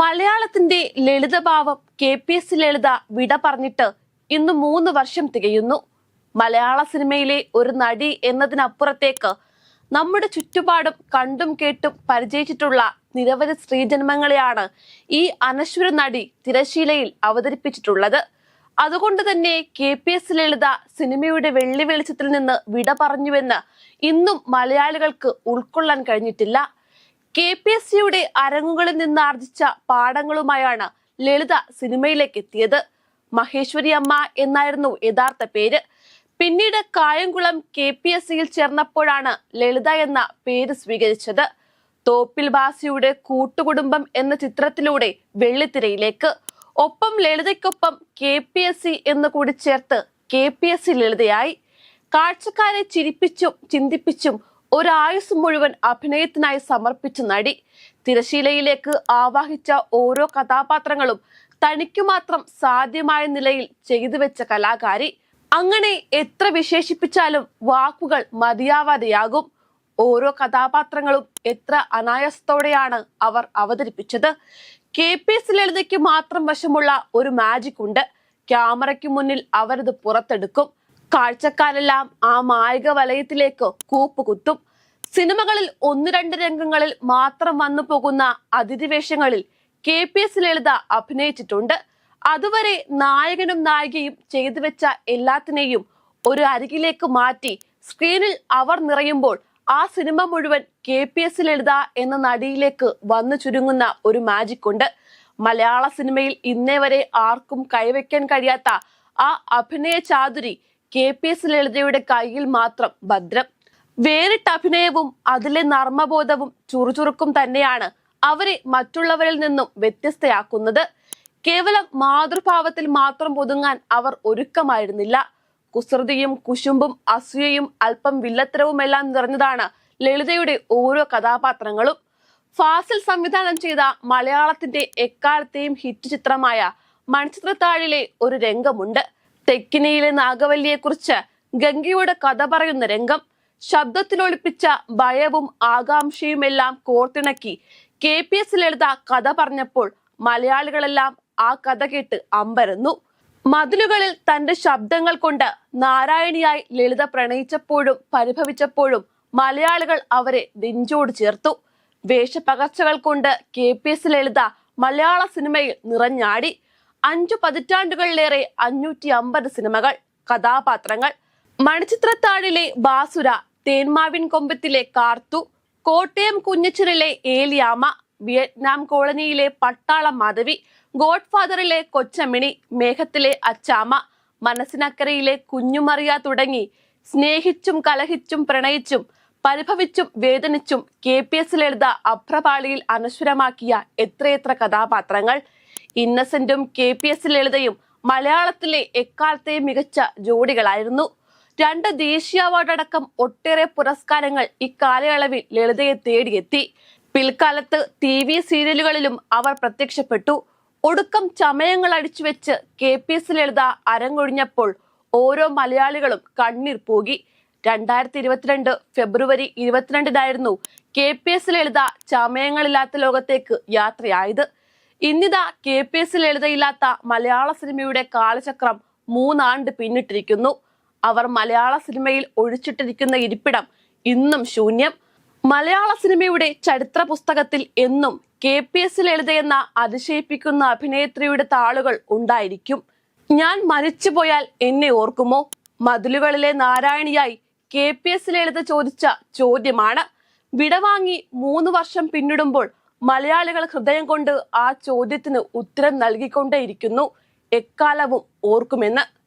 മലയാളത്തിന്റെ ലളിതഭാവം K P S Lalitha വിട പറഞ്ഞിട്ട് ഇന്ന് മൂന്ന് വർഷം തികയുന്നു. മലയാള സിനിമയിലെ ഒരു നടി എന്നതിനപ്പുറത്തേക്ക് നമ്മുടെ ചുറ്റുപാടും കണ്ടും കേട്ടും പരിചയിച്ചിട്ടുള്ള നിരവധി സ്ത്രീജന്മങ്ങളെയാണ് ഈ അനശ്വര നടി തിരശീലയിൽ അവതരിപ്പിച്ചിട്ടുള്ളത്. അതുകൊണ്ട് തന്നെ കെ പി എസ് ലളിത സിനിമയുടെ വെള്ളി വെളിച്ചത്തിൽ നിന്ന് വിട പറഞ്ഞുവെന്ന് ഇന്നും മലയാളികൾക്ക് ഉൾക്കൊള്ളാൻ കഴിഞ്ഞിട്ടില്ല. കെ പി എസ് സിയുടെ അരങ്ങുകളിൽ നിന്ന് ആർജിച്ച പാഠങ്ങളുമായാണ് ലളിത സിനിമയിലേക്ക് എത്തിയത്. മഹേശ്വരി അമ്മ എന്നായിരുന്നു യഥാർത്ഥ പേര്. പിന്നീട് കായംകുളം കെ പി എസ് സിയിൽ ചേർന്നപ്പോഴാണ് ലളിത എന്ന പേര് സ്വീകരിച്ചത്. തോപ്പിൽ ബാസിയുടെ കൂട്ടുകുടുംബം എന്ന ചിത്രത്തിലൂടെ വെള്ളിത്തിരയിലേക്ക്. ഒപ്പം ലളിതയ്ക്കൊപ്പം കെ പി എസ് സി എന്ന് കൂടി ചേർത്ത് കെ പി എസ് സി ലളിതയായി. കാഴ്ചക്കാരെ ചിരിപ്പിച്ചും ചിന്തിപ്പിച്ചും ഒരായുസ് മുഴുവൻ അഭിനയത്തിനായി സമർപ്പിച്ച നടി തിരശീലയിലേക്ക് ആവാഹിച്ച ഓരോ കഥാപാത്രങ്ങളും തനിക്കു മാത്രം സാധ്യമായ നിലയിൽ ചെയ്തു വെച്ച കലാകാരി. അങ്ങനെ എത്ര വിശേഷിപ്പിച്ചാലും വാക്കുകൾ മതിയാവാതെയാകും. ഓരോ കഥാപാത്രങ്ങളും എത്ര അനായാസത്തോടെയാണ് അവർ അവതരിപ്പിച്ചത്. കെ പി എസ് ലളിതയ്ക്ക് മാത്രം വശമുള്ള ഒരു മാജിക് ഉണ്ട്. ക്യാമറയ്ക്ക് മുന്നിൽ അവരത് പുറത്തെടുക്കും. കാഴ്ചക്കാരെല്ലാം ആ മായിക വലയത്തിലേക്ക് കൂപ്പുകുത്തും. സിനിമകളിൽ ഒന്ന് രണ്ട് രംഗങ്ങളിൽ മാത്രം വന്നു പോകുന്ന അതിഥിവേഷങ്ങളിൽ കെ പി എസ് ലളിത അഭിനയിച്ചിട്ടുണ്ട്. അതുവരെ നായകനും നായികയും ചെയ്തു വെച്ച എല്ലാത്തിനെയും ഒരു അരികിലേക്ക് മാറ്റി സ്ക്രീനിൽ അവർ നിറയുമ്പോൾ ആ സിനിമ മുഴുവൻ കെ പി എസ് ലളിത എന്ന നടിയിലേക്ക് വന്നു ചുരുങ്ങുന്ന ഒരു മാജിക് ഉണ്ട്. മലയാള സിനിമയിൽ ഇന്നേ വരെ ആർക്കും കൈവയ്ക്കാൻ കഴിയാത്ത ആ അഭിനയ ചാതുരി കെ പി എസ് ലളിതയുടെ കയ്യിൽ മാത്രം ഭദ്രം. വേറിട്ട അഭിനയവും അതിലെ നർമ്മബോധവും ചുറുചുറുക്കും തന്നെയാണ് അവരെ മറ്റുള്ളവരിൽ നിന്നും വ്യത്യസ്തയാക്കുന്നത്. കേവലം മാതൃഭാവത്തിൽ മാത്രം ഒതുങ്ങാൻ അവർ ഒരുക്കമായിരുന്നില്ല. കുസൃതിയും കുശുമ്പും അസൂയയും അല്പം വില്ലത്തരവുമെല്ലാം നിറഞ്ഞതാണ് ലളിതയുടെ ഓരോ കഥാപാത്രങ്ങളും. ഫാസിൽ സംവിധാനം ചെയ്ത മലയാളത്തിന്റെ എക്കാലത്തെയും ഹിറ്റ് ചിത്രമായ മൺചിത്രത്താഴിലെ ഒരു രംഗമുണ്ട്. തെക്കിനയിലെ നാഗവല്ലിയെക്കുറിച്ച് ഗംഗയുടെ കഥ പറയുന്ന രംഗം ശബ്ദത്തിലൊളിപ്പിച്ച ഭയവും ആകാംക്ഷയുമെല്ലാം കോർത്തിണക്കി കെ പി എസ് ലളിത കഥ പറഞ്ഞപ്പോൾ മലയാളികളെല്ലാം ആ കഥ കേട്ട് അമ്പരന്നു. മതിലുകളിൽ തന്റെ ശബ്ദങ്ങൾ കൊണ്ട് നാരായണിയായി ലളിത പ്രണയിച്ചപ്പോഴും പരിഭവിച്ചപ്പോഴും മലയാളികൾ അവരെ നെഞ്ചോട് ചേർത്തു. വേഷപ്പകർച്ചകൾ കൊണ്ട് കെ പി എസ് ലളിത മലയാള സിനിമയിൽ നിറഞ്ഞാടി. അഞ്ചു പതിറ്റാണ്ടുകളിലേറെ അഞ്ഞൂറ്റി അമ്പത് സിനിമകൾ കഥാപാത്രങ്ങൾ. മണിച്ചിത്രത്താഴിലെ ബാസുര തേന്മാവിൻ കൊമ്പത്തിലെ കാർത്തു കോട്ടയം കുഞ്ഞച്ചിറിലെ ഏലിയാമ വിയറ്റ്നാം കോളനിയിലെ പട്ടാള മാധവി ഗോഡ്ഫാദറിലെ കൊച്ചമ്മിണി മേഘത്തിലെ അച്ചാമ മനസ്സിനക്കരയിലെ കുഞ്ഞുമറിയ തുടങ്ങി സ്നേഹിച്ചും കലഹിച്ചും പ്രണയിച്ചും പരിഭവിച്ചും വേദനിച്ചും കെ പി എസ് ലളിത അഭ്രപാളിയിൽ അനശ്വരമാക്കിയ എത്രയെത്ര കഥാപാത്രങ്ങൾ. ഇന്നസെന്റും കെ പി എസ് ലളിതയും മലയാളത്തിലെ എക്കാലത്തെയും മികച്ച ജോഡികളായിരുന്നു. രണ്ട് ദേശീയ അവാർഡ് അടക്കം ഒട്ടേറെ പുരസ്കാരങ്ങൾ ഇക്കാലയളവിൽ ലളിതയെ തേടിയെത്തി. പിൽക്കാലത്ത് ടി വി സീരിയലുകളിലും അവർ പ്രത്യക്ഷപ്പെട്ടു. ഒടുക്കം ചമയങ്ങൾ അടിച്ചുവെച്ച് കെ പി എസ് ലളിത അരങ്ങൊഴിഞ്ഞപ്പോൾ ഓരോ മലയാളികളും കണ്ണീർ പോകി. രണ്ടായിരത്തി ഇരുപത്തിരണ്ട് ഫെബ്രുവരി ഇരുപത്തിരണ്ടിനായിരുന്നു കെ പി എസ് ലളിത ചമയങ്ങളില്ലാത്ത ലോകത്തേക്ക് യാത്രയായത്. ഇന്നിതാ കെ പി എസ് ലളിതയില്ലാത്ത മലയാള സിനിമയുടെ കാലചക്രം മൂന്നാണ്ട് പിന്നിട്ടിരിക്കുന്നു. അവർ മലയാള സിനിമയിൽ ഒഴിച്ചിട്ടിരിക്കുന്ന ഇരിപ്പിടം ഇന്നും ശൂന്യം. മലയാള സിനിമയുടെ ചരിത്ര പുസ്തകത്തിൽ എന്നും കെ പി എസ് ലളിത എന്ന അതിശയിപ്പിക്കുന്ന അഭിനേത്രിയുടെ താളുകൾ ഉണ്ടായിരിക്കും. ഞാൻ മരിച്ചു പോയാൽ എന്നെ ഓർക്കുമോ? മതിലുകളിലെ നാരായണിയായി കെ പി എസ് ലളിത ചോദിച്ച ചോദ്യമാണ്. വിടവാങ്ങി മൂന്ന് വർഷം പിന്നിടുമ്പോൾ മലയാളികൾ ഹൃദയം കൊണ്ട് ആ ചോദ്യത്തിന് ഉത്തരം നൽകിക്കൊണ്ടേയിരിക്കുന്നു. എക്കാലവും ഓർക്കുമെന്ന്.